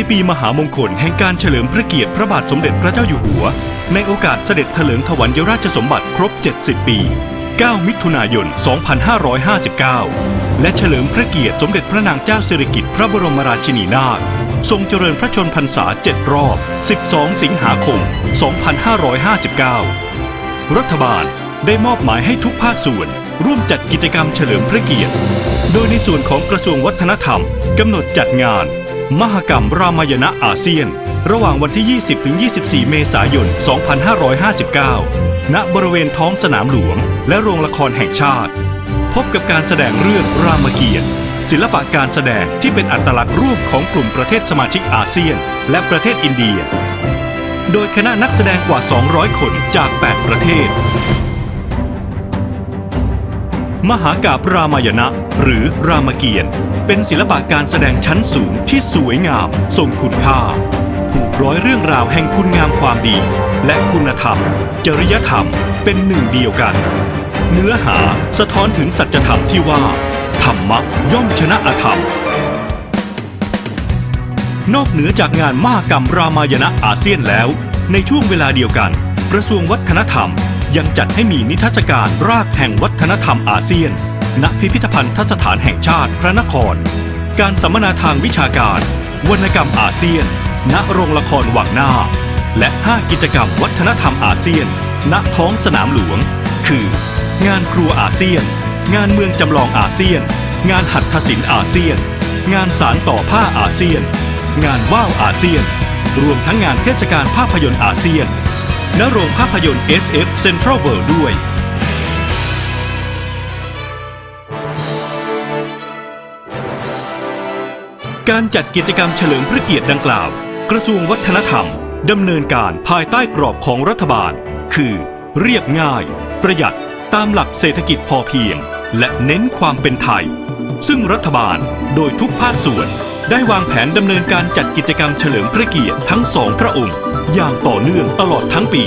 ในปีมหามงคลแห่งการเฉลิมพระเกียรติพระบาทสมเด็จพระเจ้าอยู่หัว ในโอกาสเสด็จเถลิงถวัลยราชสมบัติครบ 70 ปี 9 มิถุนายน 2559 และเฉลิมพระเกียรติสมเด็จพระนางเจ้าสิริกิติ์พระบรมราชินีนาถทรงเจริญพระชนพรรษา 7 รอบ 12 สิงหาคม 2559 รัฐบาลได้มอบหมายให้ทุกภาคส่วนร่วมจัดกิจกรรมเฉลิมพระเกียรติ โดยในส่วนของกระทรวงวัฒนธรรมกำหนดจัดงาน มหกรรมรามายณะอาเซียน ระหว่างวันที่ 20ถึง24 เมษายน 2559 ณ บริเวณท้องสนามหลวง และโรงละครแห่งชาติ พบกับการแสดงเรื่องรามเกียรติ์ศิลปะการแสดงที่เป็นอัตลักษณ์รูปของกลุ่มประเทศสมาชิกอาเซียน และประเทศอินเดีย โดยคณะนักแสดงกว่า 200 คนจาก 8 ประเทศ มหากาบรามายณะ หรือรามเกียรติ์เป็นศิลปะการแสดงชั้นสูงที่สวยงามทรงคุณค่า ผูกร้อยเรื่องราวแห่งคุณงามความดี และคุณธรรม จริยธรรมเป็นหนึ่งเดียวกัน เนื้อหาสะท้อนถึงสัจธรรมที่ว่า ธรรมะย่อมชนะอธรรม นอกเหนือจากงานมหกรรมรามายณะอาเซียนแล้ว ในช่วงเวลาเดียวกัน กระทรวงวัฒนธรรม ยังจัดให้มีนิทรรศการรากแห่งวัฒนธรรมอาเซียน ณ พิพิธภัณฑสถานแห่งชาติพระนคร การสัมมนาทางวิชาการ วรรณกรรมอาเซียน ณ โรงละครวังหน้า และ 5 กิจกรรมวัฒนธรรมอาเซียน ณ ท้องสนามหลวง คือ งานครัวอาเซียน งานเมืองจำลองอาเซียน งานหัตถศิลป์อาเซียน งานสารต่อผ้าอาเซียน งานว่าวอาเซียน รวมทั้งงานเทศกาลภาพยนตร์อาเซียน ณโรงภาพยนตร์ SF Central World ด้วยการจัดกิจกรรมเฉลิมพระเกียรติดังกล่าว กระทรวงวัฒนธรรม ดำเนินการภายใต้กรอบของรัฐบาล คือ เรียบง่าย ประหยัดตามหลักเศรษฐกิจพอเพียง และเน้นความเป็นไทย ซึ่งรัฐบาลโดยทุกภาคส่วน ได้วางแผนดำเนินการจัดกิจกรรมเฉลิมพระเกียรติทั้งสองพระองค์ อย่างต่อเนื่องตลอดทั้งปี